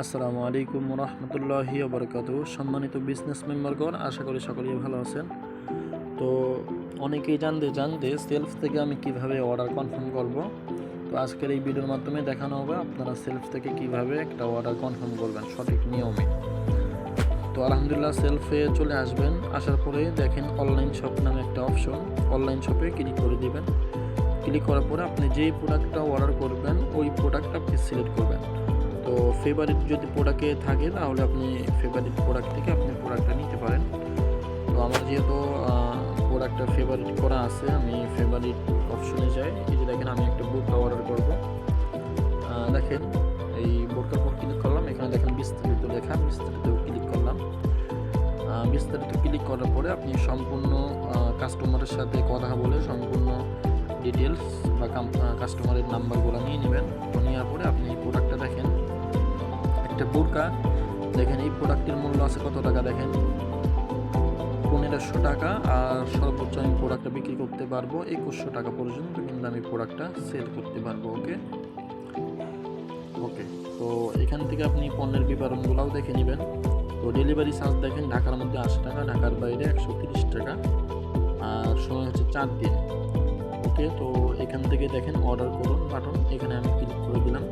আসসালামু আলাইকুম রহমতুল্লাহি বরকাত সম্মানিত বিজনেস মেম্বারগণ আশা করি সকলেই ভালো আছেন। তো অনেকেই জানতে জানতে সেলফ থেকে আমি কীভাবে অর্ডার কনফার্ম করব? তো আজকের এই ভিডিওর মাধ্যমে দেখানো হবে আপনারা সেলফ থেকে কীভাবে একটা অর্ডার কনফার্ম করবেন সঠিক নিয়মে। তো আলহামদুলিল্লাহ সেলফে চলে আসবেন, আসার পরে দেখেন অনলাইন শপ নামে একটা অপশন অনলাইন শপে ক্লিক করে দিবেন। ক্লিক করার পরে আপনি যেই প্রোডাক্টটা অর্ডার করবেন, ওই প্রোডাক্টটা আপনি সিলেক্ট করবেন। তো ফেভারিট যদি প্রোডাক্টে থাকে, তাহলে আপনি ফেভারিট প্রোডাক্ট থেকে আপনি প্রোডাক্টটা নিতে পারেন। তো আমার যেহেতু প্রোডাক্টটা ফেভারিট করা আছে, আমি ফেভারিট অপশনে যাই। এই যে দেখেন, আমি একটা বুক অর্ডার করব। দেখেন, এই বোর্ডটার উপর ক্লিক করলাম। এখানে দেখেন, বিস্তারিত লেখা, বিস্তারিত ক্লিক করলাম। বিস্তারিত ক্লিক করার পরে আপনি সম্পূর্ণ কাস্টমারের সাথে কথা বলে সম্পূর্ণ ডিটেলস বা কাস্টমারের নাম্বারগুলো নিয়ে নেবেন। তো নেওয়ার পরে আপনি দেখেন একটা বোরকা, দেখেন এই প্রোডাক্টের মূল্য আছে কত টাকা, দেখেন। পনেরোশো টাকা, আর সর্বোচ্চ আমি প্রোডাক্টটা বিক্রি করতে পারব একুশশো টাকা পর্যন্ত কিন্তু আমি প্রোডাক্টটা সেল করতে পারব ওকে ওকে তো এখান থেকে আপনি পণ্যের বিবরণগুলোও দেখে নেবেন। তো ডেলিভারি চার্জ দেখেন ঢাকার মধ্যে আশি টাকা, ঢাকার বাইরে একশো তিরিশ টাকা, আর সময় হচ্ছে চার দিন। ওকে তো এখান থেকে দেখেন অর্ডার করুন বাটন এখানে আমি ক্লিক করে দিলাম।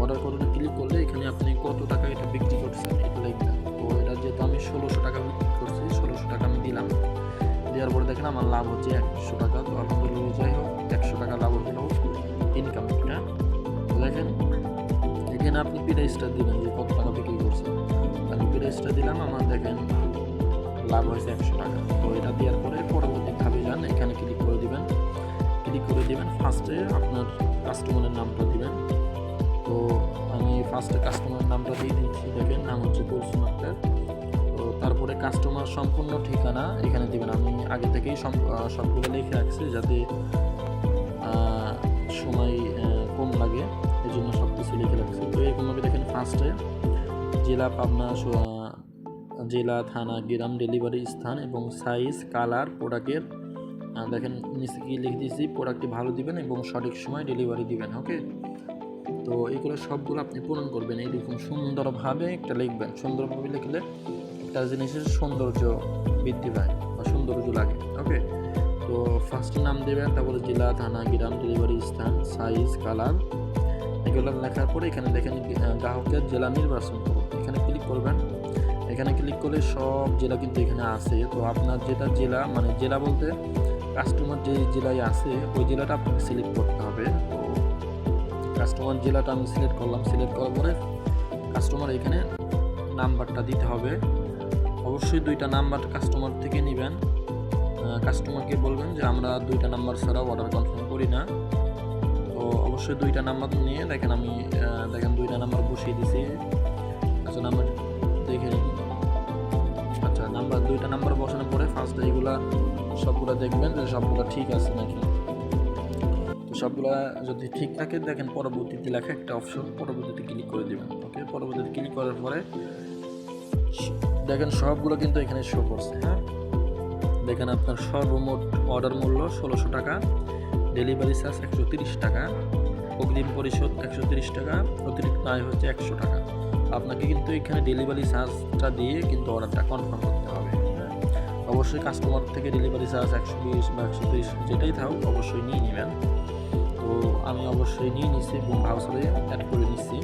অর্ডার করুন ক্লিক করলে এখানে আপনি কত টাকা এটা বিক্রি করছেন এটা লিখবেন তো এটা যেহেতু আমি ষোলোশো টাকা বিক্রি করছি, ষোলোশো টাকা আমি দিলাম। দেওয়ার পরে দেখেন আমার লাভ হচ্ছে একশো টাকা। তো আলহামদুলিল্লাহ যাই হোক, একশো টাকা লাভ হলো ইনকাম এটা দেখেন, এখানে আপনি প্রাইসটা দিবেন যে কত টাকা বিক্রি করছেন। আমি প্রাইসটা দিলাম, আমার দেখেন লাভ হয়েছে একশো টাকা। তো এটা দেওয়ার পরে পরবর্তী ধাপে যান, এখানে ক্লিক করে দিবেন। ক্লিক করে দিবেন ফার্স্টে আপনার কাস্টমারের নামটা দিবেন। ফার্স্টে কাস্টমারের নামটা দিয়ে দিচ্ছি, দেখেন, নাম হচ্ছে কুলসুম আক্তার তো তারপরে কাস্টমার সম্পূর্ণ ঠিকানা এখানে দিবেন। আমি আগে থেকেই সব- সবগুলো লিখে রাখছি যাতে সময় কম লাগে। এই জন্য সব কিছু লিখে রাখছি। তো এরকমভাবে দেখেন ফার্স্টে জেলা পাবনা জেলা, থানা, গ্রাম ডেলিভারি স্থান এবং সাইজ কালার প্রোডাক্টের দেখেন নিচে কি লিখে দিয়েছি প্রোডাক্টটি ভালো দিবেন এবং সঠিক সময় ডেলিভারি দিবেন ওকে তো এইগুলো সবগুলো আপনি পূরণ করবেন। এইরকম সুন্দরভাবে একটা লিখবেন। সুন্দরভাবে লিখলে একটা জিনিসের সৌন্দর্য বৃদ্ধি পায় বা সৌন্দর্য লাগে ওকে তো ফার্স্ট নাম দেবেন, তারপরে জেলা, থানা, গ্রাম ডেলিভারি স্থান সাইজ কালার এগুলো লেখার পরে এখানে দেখেন গ্রাহকের জেলা নির্বাচন করুন। এখানে ক্লিক করবেন। এখানে ক্লিক করলে সব জেলা কিন্তু এখানে আছে। তো আপনার যেটা জেলা মানে জেলা বলতে কাস্টমার যে জেলায় আছে, ওই জেলাটা আপনাকে সিলেক্ট করতে হবে। কাস্টমার জেলাটা আমি সিলেক্ট করলাম। সিলেক্ট করার পরে কাস্টমার এখানে নাম্বারটা দিতে হবে। অবশ্যই দুইটা নাম্বার কাস্টমার থেকে নেবেন। কাস্টমারকে বলবেন যে, আমরা দুইটা নাম্বার ছাড়া অর্ডার কনফার্ম করি না। তো অবশ্যই দুইটা নাম্বার নিয়ে দেখেন আমি দেখেন দুইটা নাম্বার বসিয়ে দিছি। আচ্ছা নাম্বার দেখে নিন আচ্ছা নাম্বার দুইটা নাম্বার বসানোর পরে ফার্স্ট এইগুলা সবগুলো দেখবেন যে সবগুলো ঠিক আছে নাকি? সবগুলো যদি ঠিক থাকে, দেখেন পরবর্তীতে লেখা একটা অপশন পরবর্তীতে ক্লিক করে দেবেন। ওকে পরবর্তীতে ক্লিক করার পরে দেখেন সবগুলো কিন্তু এখানে শো করছে হ্যাঁ? দেখেন আপনার সর্বমোট অর্ডার মূল্য ষোলোশো টাকা ডেলিভারি চার্জ একশো তিরিশ টাকা, অগ্রিম পরিশোধ একশো তিরিশ টাকা, অতিরিক্ত আয় হচ্ছে একশো টাকা। আপনাকে কিন্তু এখানে ডেলিভারি চার্জটা দিয়ে কিন্তু অর্ডারটা কনফার্ম করতে হবে হ্যাঁ। অবশ্যই কাস্টমার থেকে ডেলিভারি চার্জ একশো বিশ বা একশো তিরিশ যেটাই থাকুক, অবশ্যই নিয়ে নেবেন। তো আমি অবশ্যই নিয়ে নিচ্ছি এবং ভাউচারে অ্যাড করে নিচ্ছি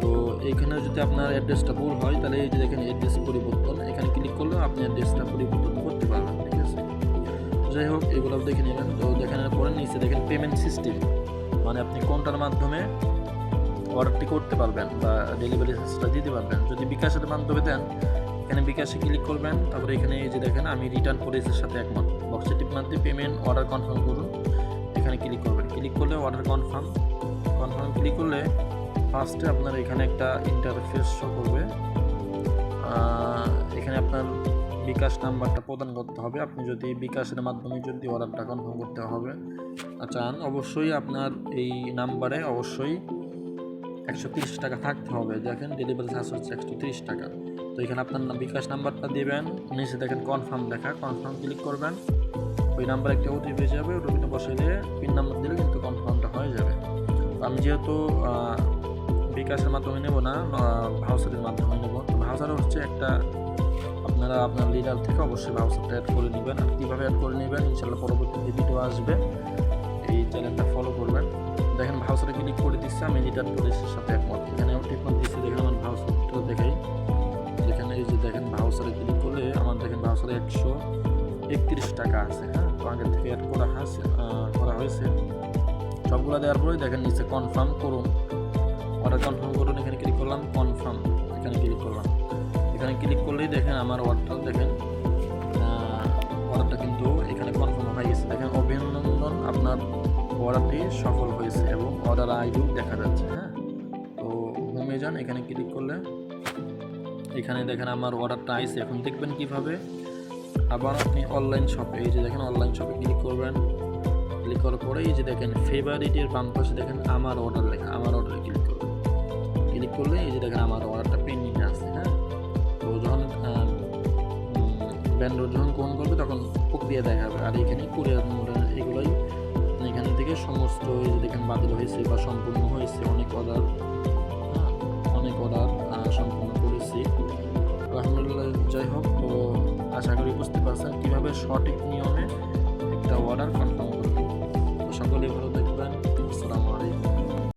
তো এখানে যদি আপনার অ্যাড্রেসটা ভুল হয়, তাহলে এই যে দেখেন অ্যাড্রেস পরিবর্তন, এখানে ক্লিক করলে আপনি অ্যাড্রেসটা পরিবর্তন করতে পারবেন, ঠিক আছে? যাই হোক, এগুলো দেখে নেবেন তো দেখানোর পরে নিচে দেখেন পেমেন্ট সিস্টেম মানে আপনি কোনটার মাধ্যমে অর্ডারটি করতে পারবেন বা ডেলিভারি চার্জটা দিতে পারবেন। যদি বিকাশের মাধ্যমে দেন, এখানে বিকাশে ক্লিক করবেন, তারপরে এখানে এই যে দেখেন আমি রিটার্ন পলিসির সাথে একমত। বক্সে টিপ মারতে পেমেন্ট অর্ডার কনফার্ম করুন, এখানে ক্লিক করবেন। ক্লিক করলে অর্ডার কনফার্ম কনফার্ম ক্লিক করলে ফার্স্টে আপনার এখানে একটা ইন্টারফেস শো করবে। এখানে আপনার বিকাশ নাম্বারটা প্রদান করতে হবে। আপনি যদি বিকাশের মাধ্যমে যদি অর্ডারটা কনফার্ম করতে হবে চান, অবশ্যই আপনার এই নাম্বারে অবশ্যই একশো তিরিশ টাকা থাকতে হবে। দেখেন ডেলিভারি চার্জ হচ্ছে একশো তিরিশ টাকা। তো এখানে আপনার বিকাশ নাম্বারটা দেবেন। নিচে দেখেন কনফার্ম দেখা কনফার্ম ক্লিক করবেন। ওই নাম্বার একটা ওটিপি যাবে ওটিপিটা বসাইলে পিন নাম্বার দিলে কিন্তু কনফার্মটা হয়ে যাবে। আমি যেহেতু বিকাশের মাধ্যমে নেব না ভাউচারের মাধ্যমে নেব, তো ভাউচার হচ্ছে একটা আপনারা আপনার লিডার থেকে অবশ্যই ভাউচারটা অ্যাড করে নেবেন। আর কীভাবে অ্যাড করে নেবেন ইনশাল্লাহ পরবর্তী ভিডিও আসবে। এই চ্যানেলটা ফলো করবেন। দেখেন ভাউচারে ক্লিক করে দিচ্ছে, আমি লিডার পুলিশের সাথে একমত। এখানে টিপন দিচ্ছে, দেখেন আমার ভাউচারটা দেখাই। যেখানে এই যে দেখেন ভাউচারে ক্লিক করলে আমার দেখেন ভাউচারে একশো একত্রিশ টাকা আছে হ্যাঁ? তো আগের থেকে অ্যাড করা আছে করা হয়েছে। সবগুলো দেওয়ার পরে দেখেন নিচে কনফার্ম করুন। অর্ডার কনফার্ম করুন, এখানে ক্লিক করলাম কনফার্ম এখানে ক্লিক করলাম। এখানে ক্লিক করলেই দেখেন আমার অর্ডারটা দেখেন অর্ডারটা কিন্তু এখানে কনফার্ম হয়ে গেছে। দেখেন অভিনন্দন, আপনার অর্ডারটি সফল হয়েছে এবং অর্ডার আইডিও দেখা যাচ্ছে হ্যাঁ? তো হোমে যান, এখানে ক্লিক করলে, এখানে দেখেন আমার অর্ডারটা আইছে। এখন দেখবেন কীভাবে? আবার আপনি অনলাইন শপে এই যে দেখেন অনলাইন শপে ক্লিক করবেন। ক্লিক করার পরে এই যে দেখেন ফেভারিটের বাম পাশে দেখেন আমার অর্ডার লেখা, আমার অর্ডারে ক্লিক করবেন। ক্লিক করলে এই যে দেখেন আমার অর্ডারটা পেন্ডিং আছে হ্যাঁ? তো যখন ব্যান্ডর যখন কোন করবে তখন প্রক্রিয়া দেখাবে। আর এখানে কুরিয়ার মডেল এগুলোই, এখান থেকে সমস্ত এই যে দেখেন বাতিল হয়েছে বা সম্পূর্ণ হয়েছে, অনেক অর্ডার সঠিক নিয়মে একটা অর্ডার কনফার্ম